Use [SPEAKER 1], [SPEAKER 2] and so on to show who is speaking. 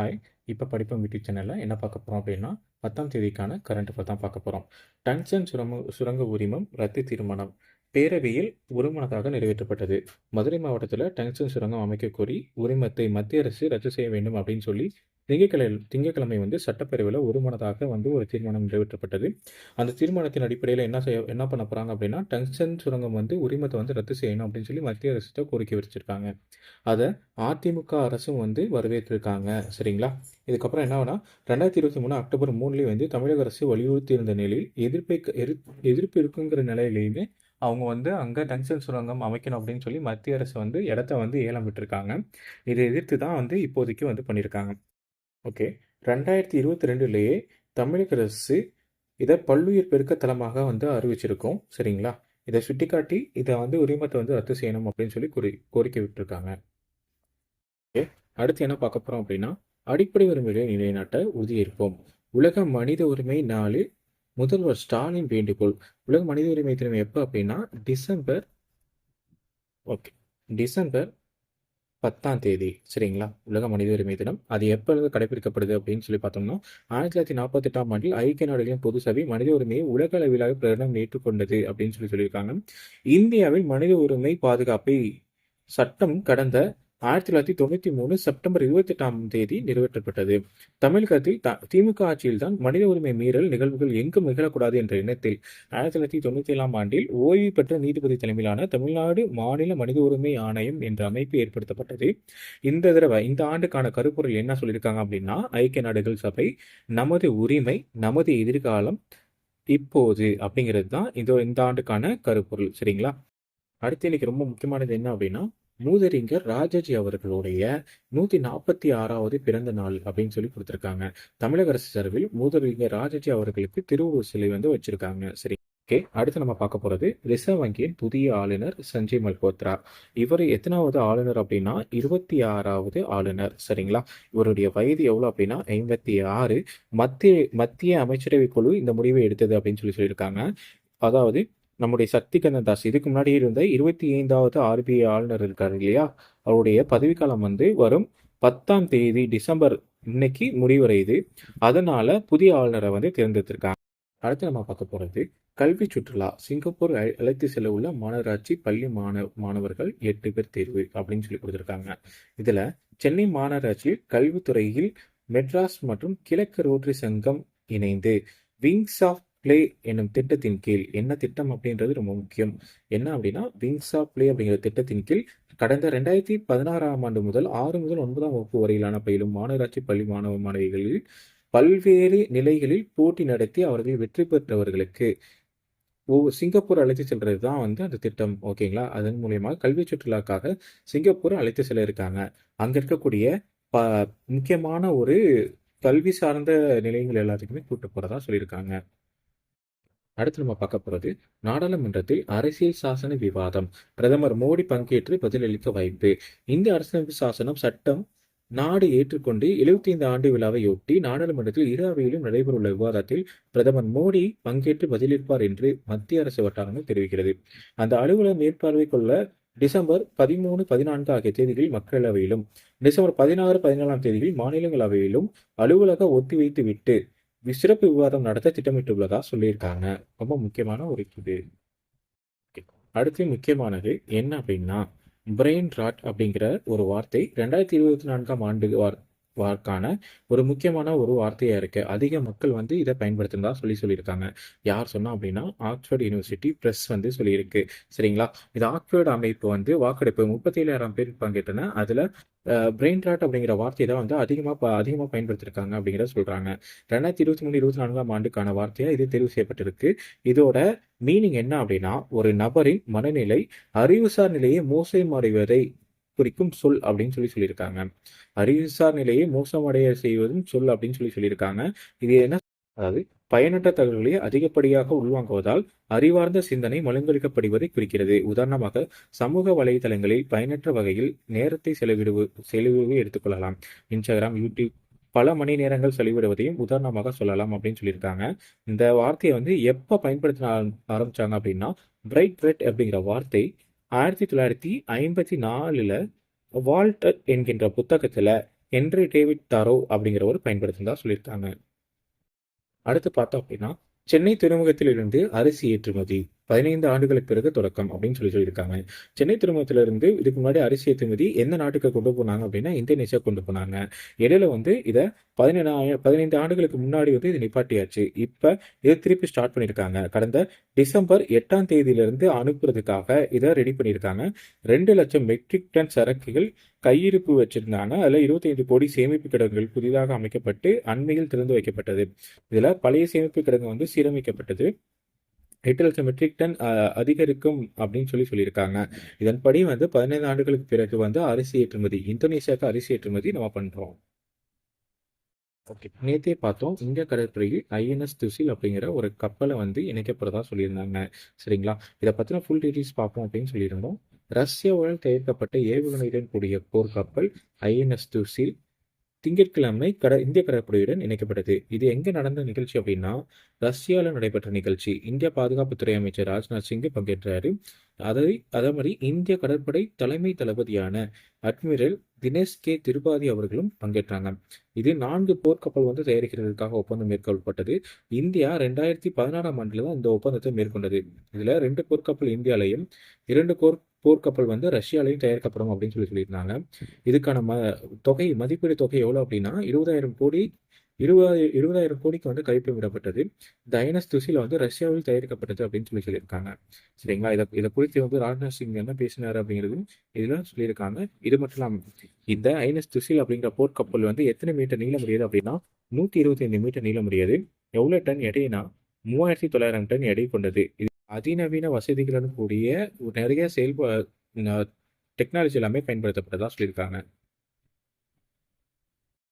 [SPEAKER 1] Hi இப்போ படிப்போம் YouTube சேனலில் என்ன பார்க்க போகிறோம் அப்படின்னா பத்தாம் தேதிக்கான கரண்ட் அஃபேர் தான் பார்க்க போகிறோம் டன்சன் சுரங்க சுரங்க உரிமம் ரத்து தீர்மானம் பேரவையில் ஒருமனதாக நிறைவேற்றப்பட்டது. மதுரை மாவட்டத்தில் டங்ஸ்டன் சுரங்கம் அமைக்க கோரி உரிமத்தை மத்திய அரசு ரத்து செய்ய வேண்டும் அப்படின்னு சொல்லி திங்கக்கிழமை வந்து சட்டப்பேரவையில் ஒருமனதாக வந்து ஒரு தீர்மானம் நிறைவேற்றப்பட்டது. அந்த தீர்மானத்தின் அடிப்படையில் என்ன செய்ய என்ன பண்ண போகிறாங்க அப்படின்னா டங்ஷன் சுரங்கம் வந்து உரிமத்தை வந்து ரத்து செய்யணும் அப்படின்னு சொல்லி மத்திய அரசு கோரிக்கை வச்சிருக்காங்க அதை அதிமுக அரசும் வந்து வரவேற்றிருக்காங்க. சரிங்களா? இதுக்கப்புறம் என்ன ரெண்டாயிரத்தி இருபத்தி மூணு அக்டோபர் மூணுலேயே வந்து தமிழக அரசு வலியுறுத்தி இருந்த நிலையில் எதிர்ப்பை எதிர்ப்பு எதிர்ப்பு இருக்குங்கிற நிலையிலையுமே அவங்க வந்து அங்கே டங்ஷன் சுரங்கம் அமைக்கணும் அப்படின்னு சொல்லி மத்திய அரசு வந்து இடத்த வந்து ஏலம் விட்டுருக்காங்க. இதை எதிர்த்து தான் வந்து இப்போதைக்கு வந்து பண்ணியிருக்காங்க. ஓகே. ரெண்டாயிரத்தி இருபத்தி ரெண்டுலேயே தமிழக அரசு இதை பல்லுயிர் பெருக்க தளமாக வந்து அறிவிச்சிருக்கோம். சரிங்களா? இதை சுட்டிக்காட்டி இதை வந்து உரிமத்தை வந்து ரத்து செய்யணும் அப்படின்னு சொல்லி கோரி கோரிக்கை விட்டுருக்காங்க. ஓகே. அடுத்து என்ன பார்க்க போகிறோம் அப்படின்னா அடிப்படை உரிமைகளை நிலைநாட்ட உறுதியேற்போம். உலக மனித உரிமை நாளில் முதல்வர் ஸ்டாலின் வேண்டுகோள். உலக மனித உரிமை தினம் எப்போ அப்படின்னா டிசம்பர் ஓகே. டிசம்பர் பத்தாம் தேதி சரிங்களா? உலக மனித உரிமை தினம். அது எப்பொழுது கடைபிடிக்கப்படுது அப்படின்னு சொல்லி பார்த்தோம்னா ஆயிரத்தி தொள்ளாயிரத்தி நாற்பத்தெட்டாம் ஆண்டில் ஐக்கிய நாடுகளின் பொது சபை மனித உரிமையை உலக அளவிலாக பிரகடனம் ஏற்றுக்கொண்டது அப்படின்னு சொல்லி சொல்லியிருக்காங்க. இந்தியாவில் மனித உரிமை பாதுகாப்பை சட்டம் கடந்த ஆயிரத்தி தொள்ளாயிரத்தி தொண்ணூற்றி மூணு செப்டம்பர் இருபத்தெட்டாம் தேதி நிறைவேற்றப்பட்டது. தமிழகத்தில் த திமுக ஆட்சியில் தான் மனித உரிமை மீறல் நிகழ்வுகள் எங்கும் நிகழக்கூடாது என்ற எண்ணத்தில் ஆயிரத்தி தொள்ளாயிரத்தி தொண்ணூற்றி ஏழாம் ஆண்டில் ஓய்வு பெற்ற நீதிபதி தலைமையிலான தமிழ்நாடு மாநில மனித உரிமை ஆணையம் என்ற அமைப்பு ஏற்படுத்தப்பட்டது. இந்த தடவை இந்த ஆண்டுக்கான கருப்பொருள் என்ன சொல்லியிருக்காங்க அப்படின்னா ஐக்கிய நாடுகள் சபை நமது உரிமை நமது எதிர்காலம் இப்போது அப்படிங்கிறது தான் இந்த இந்த ஆண்டுக்கான கருப்பொருள். சரிங்களா? அடுத்து இன்னைக்கு ரொம்ப முக்கியமானது என்ன அப்படின்னா மூதறிஞர் ராஜாஜி அவர்களுடைய நூத்தி நாற்பத்தி ஆறாவது பிறந்த நாள் அப்படின்னு சொல்லி கொடுத்துருக்காங்க. தமிழக அரசு சார்பில் மூதறிஞர் ராஜாஜி அவர்களுக்கு திருவுருவ சிலை வந்து வச்சிருக்காங்க. சரி ஓகே. அடுத்து நம்ம பார்க்க போறது ரிசர்வ் வங்கியின் புதிய ஆளுநர் சஞ்சய் மல்ஹோத்ரா. இவர் எத்தனாவது ஆளுநர் அப்படின்னா இருபத்தி ஆறாவது ஆளுநர். சரிங்களா? இவருடைய வயது எவ்வளோ அப்படின்னா ஐம்பத்தி ஆறு. மத்திய மத்திய அமைச்சரவை குழு இந்த முடிவை எடுத்தது அப்படின்னு சொல்லி சொல்லியிருக்காங்க. அதாவது நம்முடைய சக்தி கந்ததாஸ் இதுக்கு முன்னாடி இருந்த இருபத்தி ஐந்தாவது ஆர்பிஐ ஆளுநர் இருக்காரு இல்லையா? அவருடைய பதவிக்காலம் வந்து வரும் பத்தாம் தேதி டிசம்பர் இன்னைக்கு முடிவடையுது. அதனால புதிய ஆளுநரை வந்து தேர்ந்தெடுத்திருக்காங்க. அடுத்து நம்ம பார்க்க போறது கல்வி சுற்றுலா. சிங்கப்பூர் அழைத்து செல்ல உள்ள மாநகராட்சி பள்ளி மாணவ மாணவர்கள் எட்டு பேர் தேர்வு அப்படின்னு சொல்லி கொடுத்துருக்காங்க. இதுல சென்னை மாநகராட்சி கல்வித்துறையில் மெட்ராஸ் மற்றும் கிழக்கு ரோட்டரி சங்கம் இணைந்து விங்ஸ் ஆஃப் பிளே என்னும் திட்டத்தின் கீழ் என்ன திட்டம் அப்படின்றது ரொம்ப முக்கியம். என்ன அப்படின்னா விங்ஸ் ஆஃப் பிளே அப்படிங்கிற திட்டத்தின் கீழ் கடந்த ரெண்டாயிரத்தி பதினாறாம் ஆண்டு முதல் ஆறு முதல் ஒன்பதாம் வகுப்பு வரையிலான பயிலும் மாநகராட்சி பள்ளி மாணவ மாணவிகளில் பல்வேறு நிலைகளில் போட்டி நடத்தி அவர்கள் வெற்றி பெற்றவர்களுக்கு சிங்கப்பூர் அழைத்து செல்றது தான் வந்து அந்த திட்டம் ஓகேங்களா? அதன் மூலியமாக கல்வி சுற்றுலாக்காக சிங்கப்பூர் அழைத்து செல்ல இருக்காங்க. அங்க இருக்கக்கூடிய ப முக்கியமான ஒரு கல்வி சார்ந்த நிலையங்கள் எல்லாத்துக்குமே கூட்டு போறதா சொல்லியிருக்காங்க. அடுத்து நம்ம பார்க்க போகிறது நாடாளுமன்றத்தில் அரசியல் சாசன விவாதம். பிரதமர் மோடி பங்கேற்று பதிலளிக்க வாய்ப்பு. இந்த அரசியலமைப்பு சாசனம் சட்டம் நாடு ஏற்றுக்கொண்டு எழுபத்தி ஐந்து ஆண்டு விழாவையொட்டி நாடாளுமன்றத்தில் இரு அவையிலும் நடைபெறவுள்ள விவாதத்தில் பிரதமர் மோடி பங்கேற்று பதிலளிப்பார் என்று மத்திய அரசு வட்டாரங்கள் தெரிவிக்கிறது. அந்த அலுவலகம் மேற்பார்வை கொள்ள டிசம்பர் பதிமூணு பதினான்கு ஆகிய தேதிகளில் மக்களவையிலும் டிசம்பர் பதினாறு பதினேழாம் தேதிகளில் மாநிலங்களவையிலும் அலுவலக ஒத்திவைத்து விட்டு சிறப்பு விவாதம் நடத்த திட்டமிட்டுள்ளதா சொல்லியிருக்காங்க. ரொம்ப முக்கியமான ஒரு இது. அடுத்து முக்கியமானது என்ன அப்படின்னா பிரெயின் ராட் அப்படிங்கிற ஒரு வார்த்தை ரெண்டாயிரத்தி இருபத்தி நான்காம் ஆண்டு வார் வார்க்கான ஒரு முக்கியமான ஒரு வார்த்தையாக இருக்குது அதிக மக்கள் வந்து இதை பயன்படுத்துனதா சொல்லி சொல்லியிருக்காங்க. யார் சொன்னால் அப்படின்னா ஆக்ஸ்ஃபோர்ட் யூனிவர்சிட்டி ப்ரெஸ் வந்து சொல்லியிருக்கு. சரிங்களா? இது ஆக்ஸ்ஃபோர்டு அமைப்பு வந்து வாக்கெடுப்பு முப்பத்தி ஏழாயிரம் பேர் பங்கேற்றன அதில் பிரெயின் ராட் அப்படிங்கிற வார்த்தையை தான் வந்து அதிகமாக அதிகமாக பயன்படுத்திருக்காங்க அப்படிங்கிறத சொல்கிறாங்க ரெண்டாயிரத்தி இருபத்தி மூணு இருபத்தி நான்காம் ஆண்டுக்கான வார்த்தையாக இது தெரிவு செய்யப்பட்டிருக்கு. இதோட மீனிங் என்ன அப்படின்னா ஒரு நபரின் மனநிலை அறிவுசார் நிலையை மோசமடைவதை குறிக்கும் சொல் அப்படின்னு சொல்லி சொல்லியிருக்காங்க. அறிவுசார் நிலையை மோசமடைய செய்வதும் சொல் அப்படின்னு சொல்லி சொல்லியிருக்காங்க. இது என்ன? அதாவது பயனற்ற தகவல்களை அதிகப்படியாக உள்வாங்குவதால் அறிவார்ந்த சிந்தனை மழுங்கடிக்கப்படுவதை குறிக்கிறது. உதாரணமாக சமூக வலைதளங்களில் பயனற்ற வகையில் நேரத்தை செலவிடுவு செலவு எடுத்துக்கொள்ளலாம். இன்ஸ்டாகிராம் யூடியூப் பல மணி நேரங்கள் செலவிடுவதையும் உதாரணமாக சொல்லலாம் அப்படின்னு சொல்லியிருக்காங்க. இந்த வார்த்தையை வந்து எப்போ பயன்படுத்த ஆரம்பிச்சாங்க அப்படின்னா பிரைட் ரெட் அப்படிங்கிற வார்த்தை ஆயிரத்தி தொள்ளாயிரத்தி ஐம்பத்தி நாலில் வால்டர் என்கின்ற புத்தகத்தில் ஹென்ரி டேவிட் தாரோ அப்படிங்கிறவர் பயன்படுத்தினதாக சொல்லியிருக்காங்க. அடுத்து பார்த்தோம் அப்படின்னா சென்னை துறைமுகத்திலிருந்து அரிசி ஏற்றுமதி. பதினைந்து ஆண்டுகளுக்கு பிறகு தொடக்கம் அப்படின்னு சொல்லி சொல்லியிருக்காங்க. சென்னை துறைமுகத்திலிருந்து இதுக்கு முன்னாடி அரிசி ஏற்றுமதி எந்த நாட்டுக்கு கொண்டு போனாங்க அப்படின்னா இந்தோனேஷியா கொண்டு போனாங்க. இடையில வந்து இதை பதினேழு பதினைந்து ஆண்டுகளுக்கு முன்னாடி வந்து இது நிப்பாட்டியாச்சு. இப்போ இதை திருப்பி ஸ்டார்ட் பண்ணியிருக்காங்க. கடந்த டிசம்பர் எட்டாம் தேதியிலிருந்து அனுப்புறதுக்காக இதை ரெடி பண்ணியிருக்காங்க. ரெண்டு லட்சம் மெட்ரிக் டன் சரக்குகள் கையிருப்பு வச்சிருந்தாங்க. அதில் இருபத்தைந்து கோடி சேமிப்பு கிடங்குகள் புதிதாக அமைக்கப்பட்டு அண்மையில் திறந்து வைக்கப்பட்டது. இதில் பழைய சேமிப்பு கிடங்கு வந்து சீரமைக்கப்பட்டது. எட்டு லட்சம் மெட்ரிக் டன் அதிகரிக்கும் அப்படின்னு சொல்லி சொல்லியிருக்காங்க. இதன்படி வந்து பதினைந்து ஆண்டுகளுக்கு பிறகு வந்து அரிசி ஏற்றுமதி இந்தோனேஷியாவுக்கு அரிசி ஏற்றுமதி நம்ம பண்றோம். ஓகே நேத்தே பார்த்தோம். இந்திய கடற்படையில் ஐஎன்எஸ் துசில் அப்படிங்கிற ஒரு கப்பலை வந்து இணைக்கப்படுறதா சொல்லியிருந்தாங்க. சரிங்களா? இதை பற்றின ஃபுல் டீட்டெயில்ஸ் பார்ப்போம் அப்படின்னு சொல்லியிருந்தோம். ரஷ்யாவுடன் தயாரிக்கப்பட்ட ஏவுகணையுடன் கூடிய போர்க்கப்பல் ஐஎன்எஸ் துசில் திங்கட்கிழமை கட இந்திய கடற்படையுடன் இணைக்கப்பட்டது இது எங்கே நடந்த நிகழ்ச்சி அப்படின்னா ரஷ்யாவில் நடைபெற்ற நிகழ்ச்சி. இந்திய பாதுகாப்புத்துறை அமைச்சர் ராஜ்நாத் சிங் பங்கேற்றாரு. அதை அதே மாதிரி இந்திய கடற்படை தலைமை தளபதியான அட்மிரல் தினேஷ் கே. திருபாதி அவர்களும் பங்கேற்றாங்க. இது நான்கு போர்க்கப்பல் வந்து தயாரிக்கிறதுக்காக ஒப்பந்தம் மேற்கொள்ளப்பட்டது. இந்தியா ரெண்டாயிரத்தி பதினாறாம் ஆண்டுல தான் இந்த ஒப்பந்தத்தை மேற்கொண்டது. இதுல ரெண்டு போர்க்கப்பல் இந்தியாலையும் இரண்டு போர் போர்க்கப்பல் வந்து ரஷ்யாலையும் தயாரிக்கப்படும் அப்படின்னு சொல்லி சொல்லியிருந்தாங்க. இதுக்கான ம தொகை மதிப்பீடு தொகை எவ்வளோ அப்படின்னா இருபதாயிரம் கோடி இருபதாயிரம் இருபதாயிரம் கோடிக்கு வந்து கைப்பற்றி விடப்பட்டது. இந்த ஐஎன்எஸ் துசில வந்து ரஷ்யாவில் தயாரிக்கப்பட்டது அப்படின்னு சொல்லி சொல்லியிருக்காங்க. சரிங்களா? இதை இதை குறித்து வந்து ராஜ்நாத் சிங் என்ன பேசினார் அப்படிங்கிறதும் இதில் சொல்லியிருக்காங்க. இது மட்டும் இல்லாமல் இந்த ஐஎன்எஸ் துசில் அப்படிங்கிற போர்க்கப்பல் வந்து எத்தனை மீட்டர் நீளம் முடியாது அப்படின்னா நூற்றி இருபத்தைந்து மீட்டர் நீளம் முடியாது எவ்வளோ டன் எடைனா மூவாயிரத்தி தொள்ளாயிரம் டன் எடை கொண்டது. இது அதிநவீன வசதிகளுடன் கூடிய நிறைய செயல்பா டெக்னாலஜி எல்லாமே பயன்படுத்தப்பட்டதாக சொல்லியிருக்காங்க.